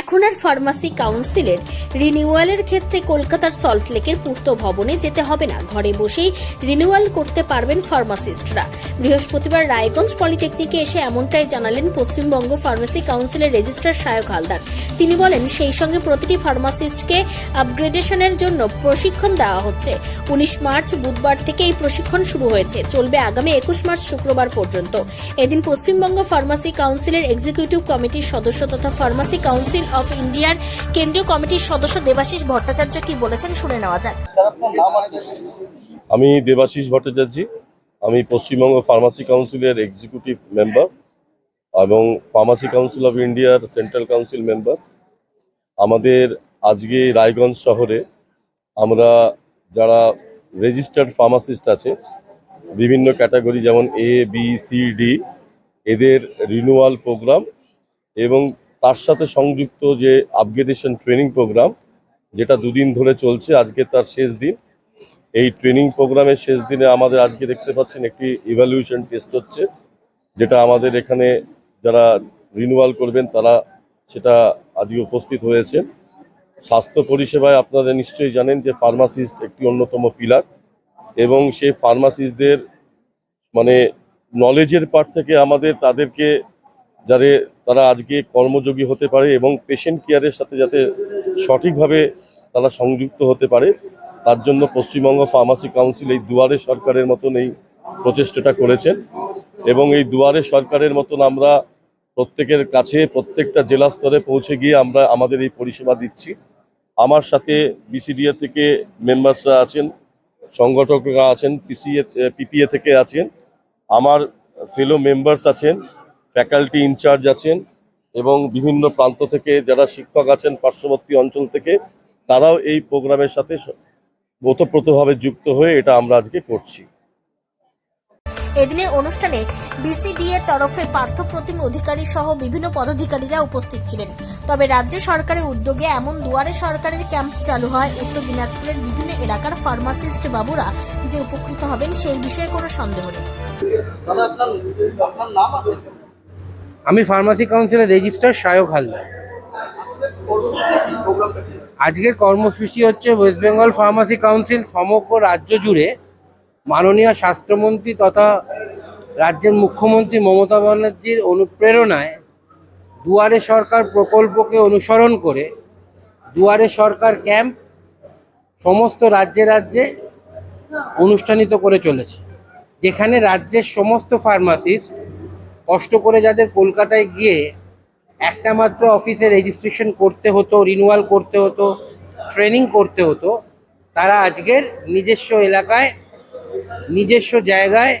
এখন আর ফার্মাসি কাউন্সিলের রিনিউয়ালের ক্ষেত্রে কলকাতার সল্টলেকের পূর্ত ভবনে যেতে হবে না। ঘরে বসেই রিনিউয়াল করতে পারবেন ফার্মাসিস্টরা বৃহস্পতিবার রায়গঞ্জ পলিটেকনিকে এসে এমনটাই জানালেন পশ্চিমবঙ্গ ফার্মাসি কাউন্সিলের রেজিস্ট্রার সায়ক হালদার। তিনি বলেন, সেই সঙ্গে প্রতিটি ফার্মাসিস্টকে আপগ্রেডেশনের জন্য প্রশিক্ষণ দেওয়া হচ্ছে। উনিশ মার্চ বুধবার থেকে এই প্রশিক্ষণ শুরু হয়েছে। চলবে আগামী একুশ মার্চ শুক্রবার পর্যন্ত। এদিন পশ্চিমবঙ্গ ফার্মাসি কাউন্সিলের এক্সিকিউটিভ কমিটির সদস্য তথা ফার্মাসি কাউন্সিল অফ ইন্ডিয়ার কেন্দ্রীয় কমিটির সদস্য দেবাশিস ভট্টাচার্য কি বলেছেন শুনে নেওয়া যাক। আমি দেবাশিস ভট্টাচার্য, আমি পশ্চিমবঙ্গ ফার্মাসি কাউন্সিলের এক্সিকিউটিভ মেম্বার এবং ফার্মাসি কাউন্সিল অফ ইন্ডিয়ার সেন্ট্রাল কাউন্সিল মেম্বার আমাদের আজকে রায়গঞ্জ শহরে আমরা যারা রেজিস্টার্ড ফার্মাসিস্ট আছে, বিভিন্ন ক্যাটাগরি যেমন এ বি সি ডি এদের রিনিউয়াল প্রোগ্রাম এবং তার সাথে সংযুক্ত যে আপগ্রেডেশন ট্রেনিং প্রোগ্রাম যেটা দুদিন ধরে চলছে, আজকে তার শেষ দিন। এই ট্রেনিং প্রোগ্রামের শেষ দিনে আমাদের আজকে দেখতে পাচ্ছেন একটি ইভ্যালুয়েশন টেস্ট হচ্ছে, যেটা আমাদের এখানে যারা রিনিউয়াল করবেন, তারা সেটা আজকে উপস্থিত হয়েছে। স্বাস্থ্য পরিষেবায় আপনারা নিশ্চয়ই জানেন যে ফার্মাসিস্ট একটি অন্যতম পিলার এবং সেই ফার্মাসিস্টদের মানে নলেজের পার্ট থেকে আমাদের তাদেরকে যাতে তারা আজকে কর্মযোগী হতে পারে এবং পেশেন্ট কেয়ারের সাথে যাতে সঠিকভাবে তারা সংযুক্ত হতে পারে, তার জন্য পশ্চিমবঙ্গ ফার্মাসি কাউন্সিল এই দুয়ারে সরকারের মতন এই প্রচেষ্টাটা করেছেন এবং এই দুয়ারে সরকারের মতন আমরা প্রত্যেকের কাছে, প্রত্যেকটা জেলা স্তরে পৌঁছে গিয়ে আমরা আমাদের এই পরিষেবা দিচ্ছি। আমার সাথে বিসিডিএ থেকে মেম্বার্সরা আছেন, সংগঠকরা আছেন পিসিএ পিপিএ থেকে আছেন, আমার ফেলো মেম্বার্স আছেন ফ্যাকাল্টি ইনচার্জ আছেন এবং বিভিন্ন প্রান্ত থেকে যারা শিক্ষক আছেন পার্শ্ববর্তী অঞ্চল থেকে তারাও এই প্রোগ্রামের সাথে ওতপ্রোতভাবে যুক্ত হয়ে এটা আমরা আজকে করছি। এদিনের অনুষ্ঠানে বিসিডিএর তরফে পার্থ প্রতিম অধিকারী সহ বিভিন্ন পদাধিকারীরা উপস্থিত ছিলেন। তবে রাজ্য সরকারের উদ্যোগে এমন দুয়ারে সরকারের ক্যাম্প চালু হয় উত্তর দিনাজপুরের বিভিন্ন এলাকার ফার্মাসিস্ট বাবুরা যে উপকৃত হবেন সেই বিষয়ে কোনো সন্দেহ নেই দাদা আপনার আপনার নাম আর পেশা? আমি ফার্মাসি কাউন্সিলের রেজিস্ট্রার সায়ক হালদার। আজকের কর্মসূচি হচ্ছে ওয়েস্ট বেঙ্গল ফার্মাসি কাউন্সিল সমগ্র রাজ্য জুড়ে মাননীয় স্বাস্থ্যমন্ত্রী তথা রাজ্যের মুখ্যমন্ত্রী মমতা ব্যানার্জির অনুপ্রেরণায় দুয়ারে সরকার প্রকল্পকে অনুসরণ করে দুয়ারে সরকার ক্যাম্প সমস্ত রাজ্যে রাজ্যে অনুষ্ঠানিত করে চলেছে, যেখানে রাজ্যের সমস্ত ফার্মাসিস্ট কষ্ট করে যাদের কলকাতায় গিয়ে একটা মাত্র অফিসে রেজিস্ট্রেশন করতে হতো রিনিউয়াল করতে হতো ট্রেনিং করতে হতো তারা আজকের নিজস্ব এলাকায় নিজস্ব জায়গায়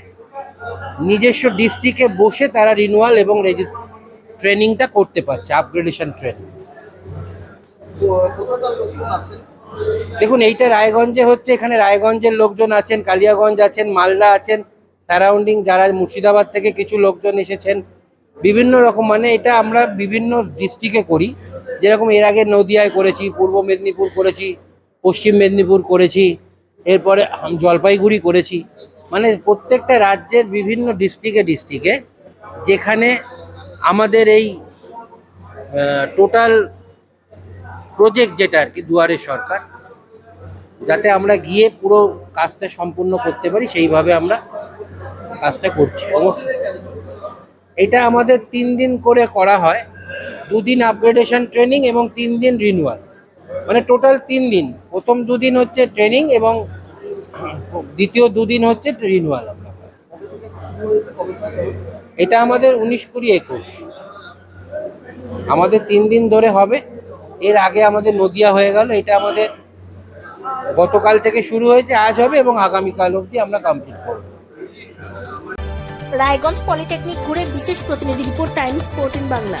নিজস্ব ডিস্ট্রিক্টে বসে তারা রিনিউয়াল এবং ট্রেনিংটা করতে পারছে আপগ্রেডেশন ট্রেনিং দেখুন এইটা রায়গঞ্জে হচ্ছে এখানে রায়গঞ্জের লোকজন আছেন কালিয়াগঞ্জ আছেন মালদা আছেন সারাউন্ডিং যারা মুর্শিদাবাদ থেকে কিছু লোকজন এসেছেন, বিভিন্ন রকম মানে এটা আমরা বিভিন্ন ডিস্ট্রিক্টে করি। যেরকম এর আগে নদিয়ায় করেছি, পূর্ব মেদিনীপুর করেছি, পশ্চিম মেদিনীপুর করেছি, এরপরে জলপাইগুড়ি করেছি। মানে প্রত্যেকটা রাজ্যের বিভিন্ন ডিস্ট্রিক্টে ডিস্ট্রিক্টে যেখানে আমাদের এই টোটাল প্রজেক্ট যেটা আর কি দুয়ারে সরকার, যাতে আমরা গিয়ে পুরো কাজটা সম্পূর্ণ করতে পারি, সেইভাবে আমরা কাজটা করছি। অবশ্য এটা আমাদের তিন দিন করে করা হয়। দুদিন আপগ্রেডেশন ট্রেনিং এবং তিন দিন রিনিউয়াল মানে টোটাল তিন দিন। প্রথম দুদিন হচ্ছে ট্রেনিং এবং দ্বিতীয় দুদিন হচ্ছে রিনিউয়াল আমরা। এটা আমাদের উনিশ কুড়ি একুশ। আমাদের তিন দিন ধরে হবে। এর আগে আমাদের নদিয়া হয়ে গেল। এটা আমাদের গতকাল থেকে শুরু হয়েছে, আজ হবে এবং আগামীকাল অবধি আমরা কমপ্লিট করব। রায়গঞ্জ পলিটেকনিক ঘুরে বিশেষ প্রতিনিধি রিপোর্ট টাইমস ফোরটিন বাংলা।